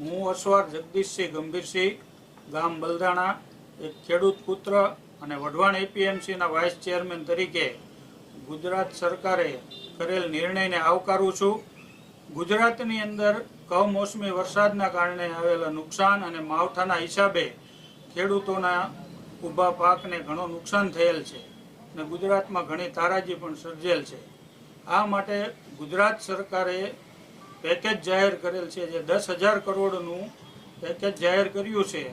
હું અસવાર જગદીશસિંહ ગંભીરસિંહ, ગામ બલદાણા, એક ખેડૂત પુત્ર અને વઢવાણ એપીએમસીના વાઇસ ચેરમેન તરીકે ગુજરાત સરકારે કરેલ નિર્ણયને આવકારું છું. ગુજરાતની અંદર કમોસમી વરસાદના કારણે આવેલા નુકસાન અને માવઠાના હિસાબે ખેડૂતોના ઊભા પાકને ઘણો નુકસાન થયેલ છે અને ગુજરાતમાં ઘણી તારાજી પણ સર્જેલ છે. આ માટે ગુજરાત સરકારે પેકેજ જાહેર કરેલ છે જે દસ હજાર કરોડનું પેકેજ જાહેર કર્યું છે,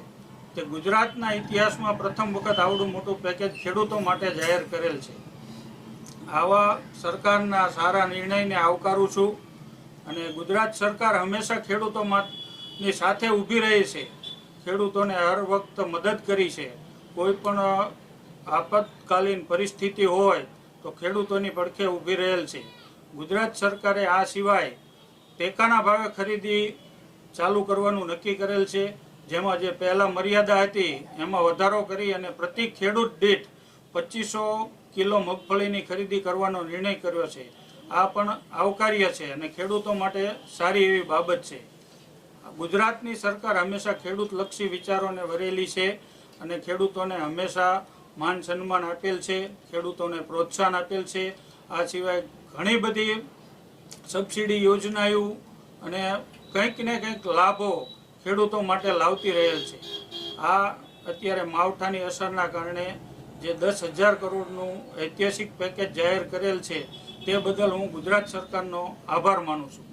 તે ગુજરાતના ઇતિહાસમાં પ્રથમ વખત આવડું મોટું પેકેજ ખેડૂતો માટે જાહેર કરેલ છે. આવા સરકારના સારા નિર્ણયને આવકારું છું અને ગુજરાત સરકાર હંમેશા ખેડૂતોમાંની સાથે ઊભી રહી છે. ખેડૂતોને હર વખત મદદ કરી છે. કોઈ પણ આપતકાલીન પરિસ્થિતિ હોય તો ખેડૂતોની પડખે ઊભી રહેલ છે. ગુજરાત સરકારે આ સિવાય ટેકાના ભાવે ખરીદી ચાલુ કરવાનું નક્કી કરેલ છે. જેમાં જે પહેલાં મર્યાદા હતી, એમાં વધારો કરી અને પ્રતિ ખેડૂત દીઠ પચીસો કિલો મગફળીની ખરીદી કરવાનો નિર્ણય કર્યો છે. આ પણ આવકાર્ય છે અને ખેડૂતો માટે સારી એવી બાબત છે. ગુજરાતની સરકાર હંમેશા ખેડૂતલક્ષી વિચારોને વરેલી છે અને ખેડૂતોને હંમેશા માન સન્માન આપેલ છે, ખેડૂતોને પ્રોત્સાહન આપેલ છે. આ સિવાય ઘણી બધી સબસિડી યોજનાઓ અને કંઈક ને કંઈક લાભો ખેડૂતો માટે લાવતી રહેલ છે. આ અત્યારે માવઠાની અસરના કારણે જે દસ હજાર કરોડનું ઐતિહાસિક પેકેજ જાહેર કરેલ છે, તે બદલ હું ગુજરાત સરકારનો આભાર માનું છું.